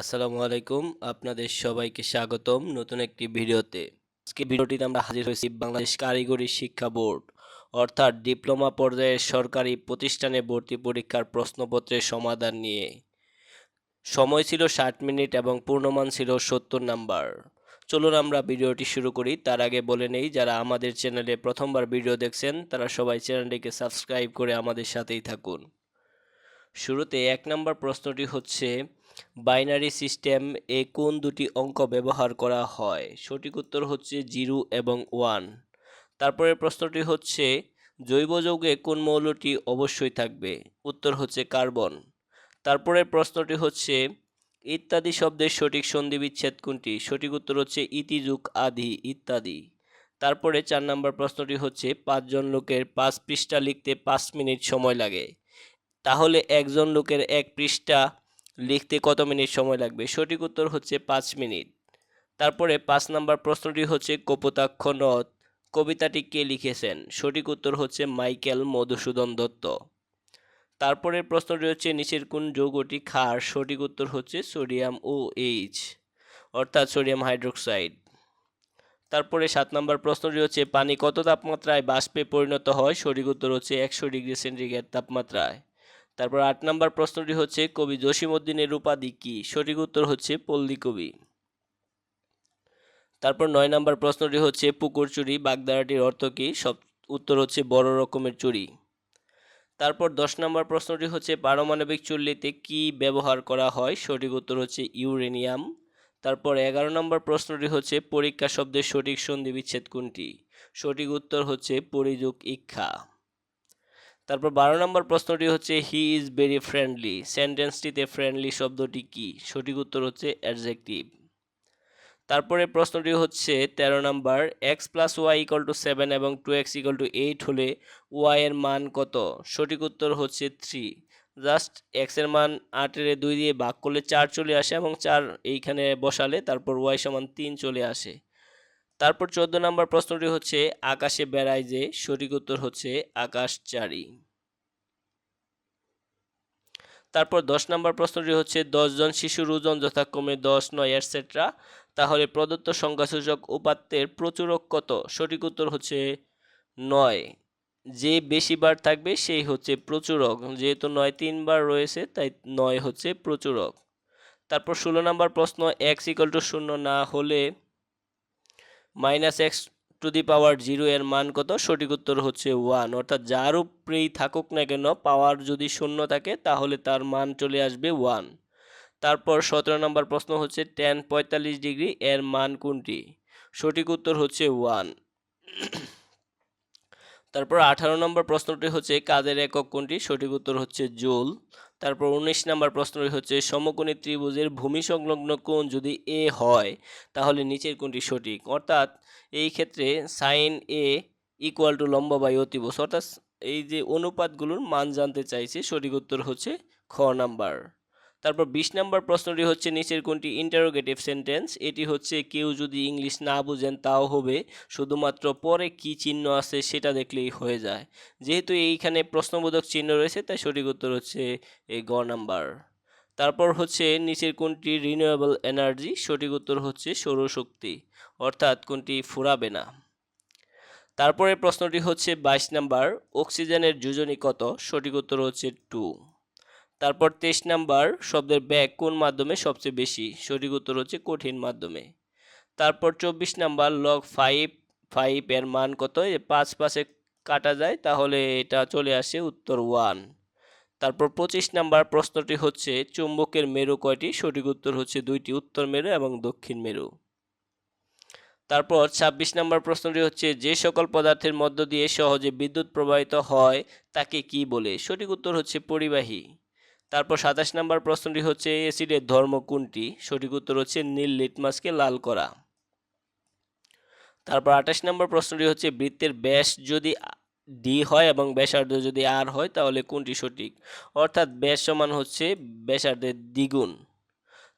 আসসালামু আলাইকুম, আপনাদের সবাইকে স্বাগতম নতুন একটি ভিডিওতে। আজকে ভিডিওটিতে আমরা হাজির হয়েছি বাংলাদেশ কারিগরি শিক্ষা বোর্ড, অর্থাৎ ডিপ্লোমা পর্যায়ের সরকারি প্রতিষ্ঠানে ভর্তি পরীক্ষার প্রশ্নপত্রের সমাধান নিয়ে। সময় ছিল ষাট মিনিট এবং পূর্ণমান ছিল সত্তর নাম্বার। চলুন আমরা ভিডিওটি শুরু করি। তার আগে বলে নেই, যারা আমাদের চ্যানেলে প্রথমবার ভিডিও দেখছেন, তারা সবাই চ্যানেলটিকে সাবস্ক্রাইব করে আমাদের সাথেই থাকুন। শুরুতে এক নম্বর প্রশ্নটি হচ্ছে বাইনারি সিস্টেম এ কোন দুটি অঙ্ক ব্যবহার করা হয়? সঠিক উত্তর হচ্ছে জিরো এবং ওয়ান। তারপরে প্রশ্নটি হচ্ছে, জৈব যৌগে কোন মৌলটি অবশ্যই থাকবে? উত্তর হচ্ছে কার্বন। তারপরে প্রশ্নটি হচ্ছে, ইত্যাদি শব্দের সঠিক সন্ধি বিচ্ছেদ কোনটি? সঠিক উত্তর হচ্ছে ইতিযুগ, আদি, ইত্যাদি। তারপরে চার নম্বর প্রশ্নটি হচ্ছে, পাঁচজন লোকের পাঁচ পৃষ্ঠা লিখতে পাঁচ মিনিট সময় লাগে। তাহলে একজন লোকের এক পৃষ্ঠা লিখতে কত মিনিট সময় লাগবে? সঠিক উত্তর হচ্ছে পাঁচ মিনিট। তারপরে পাঁচ নাম্বার প্রশ্নটি হচ্ছে কপোতাক্ষ নদ। কবিতাটি কে লিখেছেন? সঠিক উত্তর হচ্ছে মাইকেল মধুসূদন দত্ত। তারপরে প্রশ্নটি হচ্ছে নিচের কোন যৌগটি ক্ষার? সঠিক উত্তর হচ্ছে সোডিয়াম ও এইচ, অর্থাৎ সোডিয়াম হাইড্রোক্সাইড। তারপরে সাত নম্বর প্রশ্নটি হচ্ছে, পানি কত তাপমাত্রায় বাষ্পে পরিণত হয়? সঠিক উত্তর হচ্ছে একশো ডিগ্রি সেন্টিগ্রেড তাপমাত্রায়। তারপর আট নম্বর প্রশ্নটি হচ্ছে, কবি জসিমউদ্দিনের উপাধি কি? সঠিক উত্তর হচ্ছে, পল্লী কবি। তারপর নয় নম্বর প্রশ্নটি হচ্ছে, পুকুর চুরি বাগদারাটির অর্থ কি? সব উত্তর হচ্ছে, বড় রকমের চুরি। তারপর দশ নম্বর প্রশ্নটি হচ্ছে, পারমাণবিক চুল্লিতে কি ব্যবহার করা হয়? সঠিক উত্তর হচ্ছে, ইউরেনিয়াম। তারপর এগারো নম্বর প্রশ্নটি হচ্ছে, পরীক্ষা শব্দের সঠিক সন্ধি বিচ্ছেদ কোনটি? সঠিক উত্তর হচ্ছে, পরিযোগ ইক্ষা। তারপর বারো নম্বর প্রশ্নটি হচ্ছে হি ইজ ভেরি ফ্রেন্ডলি সেন্টেন্সটিতে ফ্রেন্ডলি শব্দটি কি? সঠিক উত্তর হচ্ছে অ্যাডজেক্টিভ তারপরে প্রশ্নটি হচ্ছে, তেরো নম্বর X plus Y equal to seven এবং two X equal to eight হলে ওয়াই এর মান কত? সঠিক উত্তর হচ্ছে থ্রি জাস্ট এক্সের মান আটের দুই দিয়ে ভাগ করলে চার চলে আসে এবং চার এইখানে বসালে তারপর ওয়াই সমান তিন চলে আসে। তারপর চোদ্দ নম্বর প্রশ্নটি হচ্ছে, আকাশে বেড়ায় যে সঠিক উত্তর হচ্ছে আকাশচারী। তারপর দশ নম্বর প্রশ্নটি হচ্ছে দশজন শিশুর ওজন যথাক্রমে দশ, নয় এটসেট্রা তাহলে প্রদত্ত সংখ্যাসূচক উপাত্তের প্রচুরক কত? সঠিক উত্তর হচ্ছে নয়। যে বেশি বার থাকবে সেই হচ্ছে প্রচুরক। যেহেতু নয় তিনবার রয়েছে, তাই নয় হচ্ছে প্রচুরক। তারপর ষোলো নম্বর প্রশ্ন এক্স ইকাল টু শূন্য না হলে minus X to the power zero এর মান কত? সঠিক উত্তর হচ্ছে ওয়ান। অর্থাৎ যার উপরেই থাকুক না কেন, পাওয়ার যদি শূন্য থাকে, তাহলে তার মান চলে আসবে ওয়ান। তারপর সতেরো নম্বর প্রশ্ন হচ্ছে টেন পঁয়তাল্লিশ ডিগ্রি এর মান কোনটি? সঠিক উত্তর হচ্ছে ওয়ান। তারপর আঠারো নম্বর প্রশ্নটি হচ্ছে কাজের একক কোনটি? সঠিক উত্তর হচ্ছে জুল। তারপর উনিশ নাম্বার প্রশ্নটি হচ্ছে, সমকোণী ত্রিভুজের ভূমি সংলগ্ন কোণ যদি এ হয়, তাহলে নিচের কোনটি সঠিক। অর্থাৎ এই ক্ষেত্রে সাইন এ ইকুয়াল টু লম্বা বাই অতিভুজ। অর্থাৎ এই যে অনুপাতগুলোর মান জানতে চাইছে, সঠিক উত্তর হচ্ছে খ নাম্বার। তারপর বিশ নম্বর প্রশ্নটি হচ্ছে নিচের কোনটি ইন্টারোগেটিভ সেন্টেন্স এটি হচ্ছে কেউ যদি ইংলিশ না বুঝেন তাও হবে, শুধুমাত্র পরে কি চিহ্ন আছে সেটা দেখলেই হয়ে যায়। যেহেতু এইখানে প্রশ্নবোধক চিহ্ন রয়েছে, তাই সঠিক উত্তর হচ্ছে এই গ নাম্বার। তারপর হচ্ছে নিচের কোনটি রিনিউয়েবল এনার্জি সঠিক উত্তর হচ্ছে সৌরশক্তি অর্থাৎ কোনটি ফুরাবে না। তারপরে প্রশ্নটি হচ্ছে বাইশ নাম্বার, অক্সিজেনের যোজনী কত? সঠিক উত্তর হচ্ছে টু। তারপর তেইশ নাম্বার, শব্দের ব্যাগ কোন মাধ্যমে সবচেয়ে বেশি? সঠিক উত্তর হচ্ছে কঠিন মাধ্যমে। তারপর চব্বিশ নাম্বার লগ ফাইভ ফাইভ এর মান কত? পাঁচ পাশে কাটা যায়, তাহলে এটা চলে আসে উত্তর ওয়ান তারপর পঁচিশ নাম্বার প্রশ্নটি হচ্ছে, চুম্বকের মেরু কয়টি? সঠিক উত্তর হচ্ছে দুইটি, উত্তর মেরু এবং দক্ষিণ মেরু। তারপর ছাব্বিশ নম্বর প্রশ্নটি হচ্ছে, যে সকল পদার্থের মধ্য দিয়ে সহজে বিদ্যুৎ প্রবাহিত হয়, তাকে কি বলে? সঠিক উত্তর হচ্ছে পরিবাহী। তারপর সাতাশ নম্বর প্রশ্নটি হচ্ছে অ্যাসিডের ধর্ম কোনটি? সঠিক উত্তর হচ্ছে নীল লিটমাসকে লাল করা। তারপর আঠাশ নম্বর প্রশ্নটি হচ্ছে, বৃত্তের ব্যাস যদি ডি হয় এবং ব্যাসার্ধ যদি আর হয়, তাহলে কোনটি সঠিক? অর্থাৎ ব্যাস সমান হচ্ছে ব্যাসার্ধের দ্বিগুণ।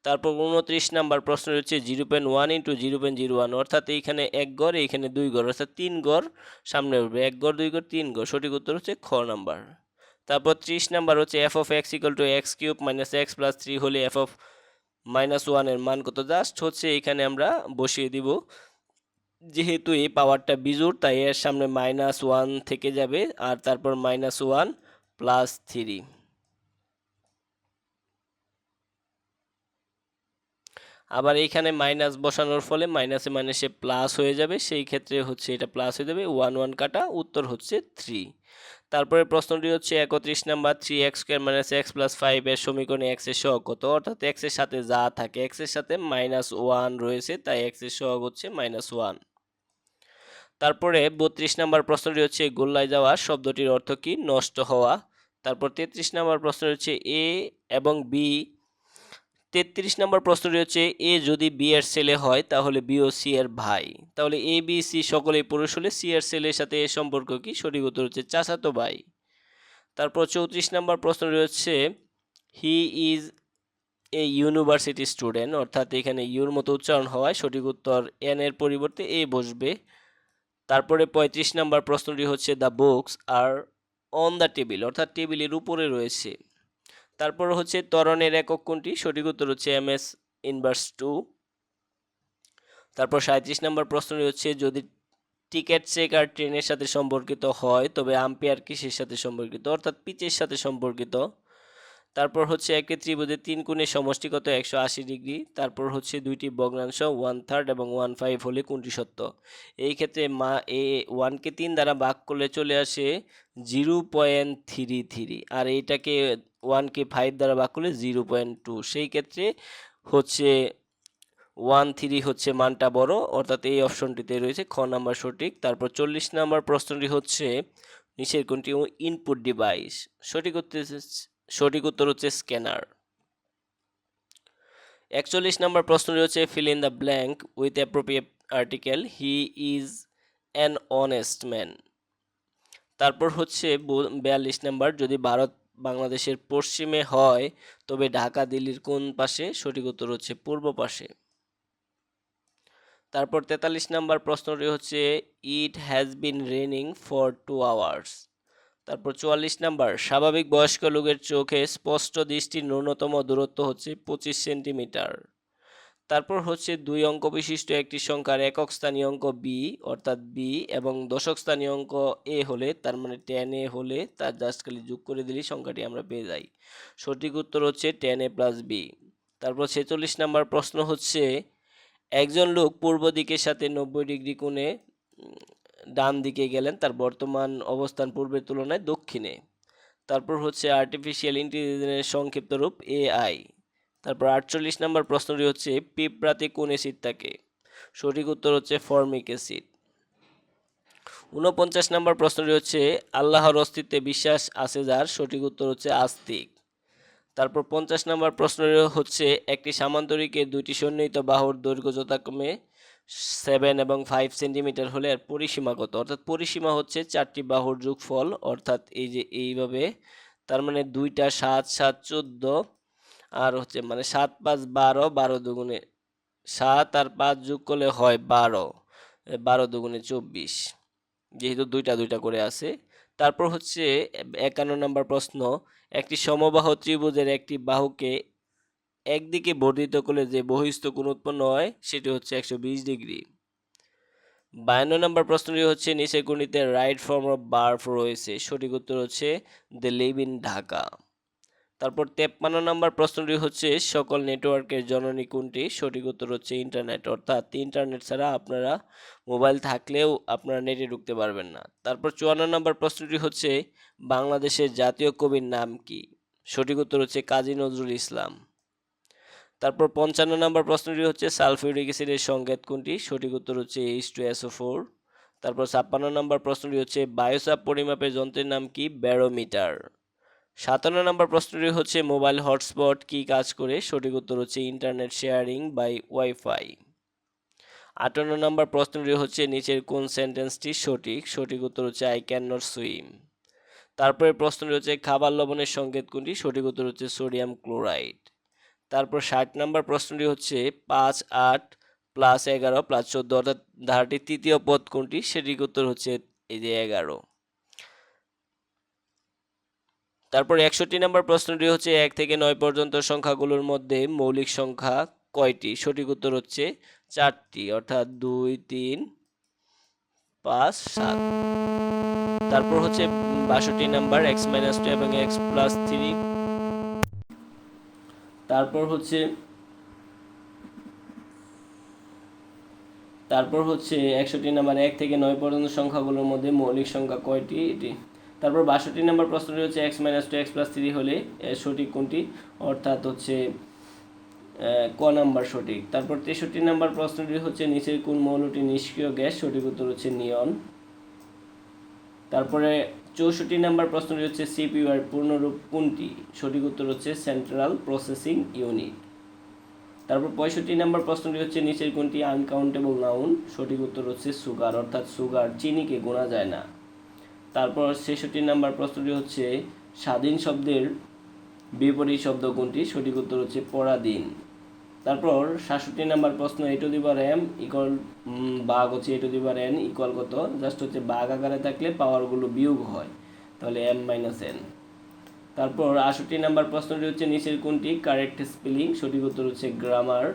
তারপর উনত্রিশ নাম্বার প্রশ্ন হচ্ছে, zero point one into zero point zero one, অর্থাৎ এইখানে এক গড়, এইখানে দুই গড়, অর্থাৎ তিন গড় সামনে উঠবে। এক গড়, দুই গড়, তিন গড়। সঠিক উত্তর হচ্ছে খ নাম্বার। তারপর ত্রিশ নাম্বার হচ্ছে F of X equal to X cube minus X plus three হলে এফ অফ মাইনাস ওয়ানের মান কত? জাস্ট হচ্ছে এখানে আমরা বসিয়ে দিব। যেহেতু এই পাওয়ারটা বিজুর তাই এর সামনে মাইনাস ওয়ান থেকে যাবে আর তারপর মাইনাস ওয়ান প্লাস থ্রি আবার এইখানে মাইনাস বসানোর ফলে মাইনাসে মাইনাসে প্লাস হয়ে যাবে। সেই ক্ষেত্রে হচ্ছে এটা প্লাস হয়ে যাবে। ওয়ান ওয়ান কাটা, উত্তর হচ্ছে থ্রি তারপরে প্রশ্নটি হচ্ছে একত্রিশ number three X square minus X plus five এর সমীকরণে এক্সের সহগ কত? অর্থাৎ এক্সের সাথে যা থাকে এক্সের সাথে মাইনাস ওয়ান রয়েছে, তাই এক্সের সহগ হচ্ছে মাইনাস ওয়ান তারপরে বত্রিশ নাম্বার প্রশ্নটি হচ্ছে গোল্লায় যাওয়া শব্দটির অর্থ কি? নষ্ট হওয়া। তারপর তেত্রিশ নাম্বার প্রশ্ন হচ্ছে এ এবং বি তেত্রিশ নম্বর প্রশ্নটি হচ্ছে, এ যদি বি এর ছেলে হয়, তাহলে বি ও সি এর ভাই। তাহলে এ, বি, সি সকলেই পুরুষ হলে সি এর ছেলের সাথে এ সম্পর্ক কি? সঠিক উত্তর হচ্ছে চাচাতো ভাই। তারপর চৌত্রিশ নম্বর প্রশ্নটি হচ্ছে, he is a university student, অর্থাৎ এখানে ইউর মতো উচ্চারণ হওয়ায় সঠিক উত্তর এন এর পরিবর্তে এ বসবে। তারপরে পঁয়ত্রিশ নম্বর প্রশ্নটি হচ্ছে the books are on the table অর্থাৎ টেবিলের উপরে রয়েছে। তারপর হচ্ছে ত্বরণের একক কোনটি? সঠিক উত্তর হচ্ছে এম এস ইনভার্স টু তারপর সাঁত্রিশ নম্বর প্রশ্নটি হচ্ছে, যদি টিকেট চেক আর ট্রেনের সাথে সম্পর্কিত হয়, তবে আম্পায়ার কিসের সাথে সম্পর্কিত? অর্থাৎ পিচের সাথে সম্পর্কিত। তারপর হচ্ছে একটি ত্রিভুজের তিন কোণের সমষ্টি কত? একশো আশি ডিগ্রি। তারপর হচ্ছে দুইটি ভগ্নাংশ ওয়ান থার্ড এবং ওয়ান ফাইভ হলে কোনটি সত্য? এই ক্ষেত্রে মা, এ ওয়ানকে তিন দ্বারা ভাগ করলে চলে আসে জিরো পয়েন্ট থ্রি থ্রি আর এইটাকে ওয়ানকে ফাইভ দ্বারা ভাগ করলে জিরো পয়েন্ট টু সেই ক্ষেত্রে হচ্ছে ওয়ান থ্রি হচ্ছে মানটা বড়, অর্থাৎ এই অপশনটিতে রয়েছে খ নাম্বার সঠিক। তারপর চল্লিশ নাম্বার প্রশ্নটি হচ্ছে নিচের কোনটি? ইনপুট ডিভাইস সঠিক উত্তর সঠিক উত্তর হচ্ছে স্ক্যানার একচল্লিশ নম্বর প্রশ্নটি হচ্ছে fill in the blank with appropriate article he is an honest man তারপর হচ্ছে বিয়াল্লিশ নাম্বার, যদি ভারত বাংলাদেশের পশ্চিমে হয়, তবে ঢাকা, দিল্লির কোন পাশে? সঠিক উত্তর হচ্ছে পূর্ব পাশে। তারপর তেতাল্লিশ নাম্বার প্রশ্নটি হচ্ছে it has been raining for two hours তারপর চুয়াল্লিশ নাম্বার, স্বাভাবিক বয়স্ক লোকের চোখে স্পষ্ট দৃষ্টির ন্যূনতম দূরত্ব হচ্ছে পঁচিশ সেন্টিমিটার। তারপর হচ্ছে দুই অঙ্ক বিশিষ্ট একটি সংখ্যার একক স্থানীয় অঙ্ক বি অর্থাৎ বি এবং দশক স্থানীয় অঙ্ক এ হলে, তার মানে টেন এ হলে তার জাস্ট খালি যোগ করে দিলেই সংখ্যাটি আমরা পেয়ে যাই। সঠিক উত্তর হচ্ছে টেন এ প্লাস বি তারপর ছেচল্লিশ নাম্বার প্রশ্ন হচ্ছে, একজন লোক পূর্ব দিকের সাথে নব্বই ডিগ্রি কোণে ডান দিকে গেলেন, তার বর্তমান অবস্থান পূর্বের তুলনায় দক্ষিণে। তারপর হচ্ছে আর্টিফিশিয়াল ইন্টেলিজেন্সের সংক্ষিপ্ত রূপ এআই তারপর আটচল্লিশ নম্বর প্রশ্নটি হচ্ছে, পিঁপড়াতে কোন অ্যাসিড থাকে? সঠিক উত্তর হচ্ছে ফর্মিক অ্যাসিড উনপঞ্চাশ নম্বর প্রশ্নটি হচ্ছে, আল্লাহর অস্তিত্বে বিশ্বাস আছে যার? সঠিক উত্তর হচ্ছে আস্তিক। তারপর পঞ্চাশ নম্বর প্রশ্নটি হচ্ছে, একটি সামান্তরিকের দুইটি সন্নিহিত বাহুর দৈর্ঘ্য যথাক্রমে সেভেন এবং ফাইভ সেন্টিমিটার হলে আর পরিসীমা কত? অর্থাৎ পরিসীমা হচ্ছে চারটি বাহুর যোগফল, অর্থাৎ এই যে এইভাবে, তার মানে দুইটা সাত সাত, চোদ্দ আর হচ্ছে মানে সাত পাঁচ বারো বারো দুগুণে সাত আর পাঁচ যোগ করলে হয় বারো বারো দুগুণে চব্বিশ। যেহেতু দুইটা দুইটা করে আছে। তারপর হচ্ছে একান্ন নম্বর প্রশ্ন, একটি সমবাহ ত্রিভুজের একটি বাহুকে একদিকে বর্ধিত করলে যে বহিস্থ কোণ উৎপন্ন হয়, সেটি হচ্ছে একশো বিশ ডিগ্রি। বায়ান্ন নম্বর প্রশ্নটি হচ্ছে নিচে গণিতে রাইট ফর্ম অফ বার্ফ রয়েছে। সঠিক উত্তর হচ্ছে দ্য লিভ ইন ঢাকা। তারপর তেপ্পান্ন নম্বর প্রশ্নটি হচ্ছে, সকল নেটওয়ার্কের জননী কোনটি? সঠিক উত্তর হচ্ছে ইন্টারনেট। অর্থাৎ ইন্টারনেট ছাড়া আপনারা মোবাইল থাকলেও আপনারা নেটে ঢুকতে পারবেন না। তারপর চুয়ান্ন নম্বর প্রশ্নটি হচ্ছে, বাংলাদেশের জাতীয় কবির নাম কি? সঠিক উত্তর হচ্ছে কাজী নজরুল ইসলাম। তারপর পঞ্চান্ন নম্বর প্রশ্নটি হচ্ছে, সালফিউরিক অ্যাসিডের সংকেত কোনটি? সঠিক উত্তর হচ্ছে এইচ টু এসও ফোর তারপর ছাপ্পান্ন নম্বর প্রশ্নটি হচ্ছে বায়োসাপ পরিমাপের যন্ত্রের নাম কি? ব্যারোমিটার। সাতান্ন নম্বর প্রশ্নটি হচ্ছে, মোবাইল হটস্পট কি কাজ করে? সঠিক উত্তর হচ্ছে, ইন্টারনেট শেয়ারিং বাই ওয়াইফাই। আটান্ন নম্বর প্রশ্নটি হচ্ছে, নিচের কোন সেন্টেন্সটি সঠিক? সঠিক উত্তর হচ্ছে আই ক্যান নট সুইম তারপরে প্রশ্নটি হচ্ছে, খাবার লবণের সংকেত কোনটি? সঠিক উত্তর হচ্ছে, সোডিয়াম ক্লোরাইড। তারপর ষাট নম্বর প্রশ্নটি হচ্ছে, পাঁচ আট প্লাস এগারো প্লাস চোদ্দ, অর্থাৎ ধারাটির তৃতীয় পদ কোনটি? সেটির উত্তর হচ্ছে, এই যে এগারো। তারপর একষট্টি নম্বর প্রশ্নটি হচ্ছে, এক থেকে নয় পর্যন্ত সংখ্যাগুলোর মধ্যে মৌলিক সংখ্যা কয়টি? সঠিক উত্তর হচ্ছে চারটি, অর্থাৎ দুই, তিন, পাঁচ, সাত। তারপর হচ্ছে বাষট্টি নাম্বার, এক্স মাইনাস টু এবং এক্স প্লাস থ্রি। তারপর হচ্ছে তারপর হচ্ছে একষট্টি নাম্বার, এক থেকে নয় পর্যন্ত সংখ্যাগুলোর মধ্যে মৌলিক সংখ্যা কয়টি? এটি তারপর বাষট্টি নাম্বার প্রশ্নটি হচ্ছে X minus two X plus three হলে সঠিক কোনটি? অর্থাৎ হচ্ছে ক নাম্বার সঠিক। তারপর তেষট্টি নাম্বার প্রশ্নটি হচ্ছে, নিচের কোন মৌলটি নিষ্ক্রিয় গ্যাস? সঠিক উত্তর হচ্ছে নিয়ন। তারপরে চৌষট্টি নাম্বার প্রশ্নটি হচ্ছে সিপিইউ এর পূর্ণরূপ কোনটি? সঠিক উত্তর হচ্ছে সেন্ট্রাল প্রসেসিং ইউনিট তারপর পঁয়ষট্টি নাম্বার প্রশ্নটি হচ্ছে, নিচের কোনটি আনকাউন্টেবল নাউন সঠিক উত্তর হচ্ছে সুগার অর্থাৎ সুগার চিনিকে গোনা যায় না। তারপর ছেষট্টি নাম্বার প্রশ্নটি হচ্ছে, স্বাধীন শব্দের বিপরীত শব্দ কোনটি? সঠিক উত্তর হচ্ছে পরাধীন। তারপর সাতষট্টি নাম্বার প্রশ্ন A to the power M equal বাঘ হচ্ছে A to the power N equal কত? জাস্ট হচ্ছে বাঘ আকারে থাকলে পাওয়ারগুলো বিয়োগ হয়, তাহলে এম মাইনাস এন তারপর আষট্টি নাম্বার প্রশ্নটি হচ্ছে, নিচের কোনটি? কারেক্ট স্পেলিং সঠিক উত্তর হচ্ছে গ্রামার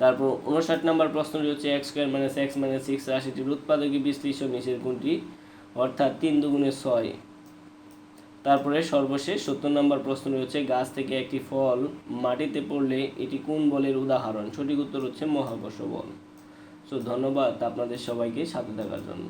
তারপর উনষাট নম্বর প্রশ্নটি হচ্ছে X square minus X minus six রাশিটির উৎপাদকী বিশ্লেষণ নিচের কোনটি? অর্থাৎ তিন দুগুণে ছয়। তারপরে সর্বশেষ সত্তর নম্বর প্রশ্ন হচ্ছে, গাছ থেকে একটি ফল মাটিতে পড়লে এটি কোন বলের উদাহরণ? সঠিক উত্তর হচ্ছে মহাকর্ষ বল। সো ধন্যবাদ আপনাদের সবাইকে সাথে থাকার জন্য।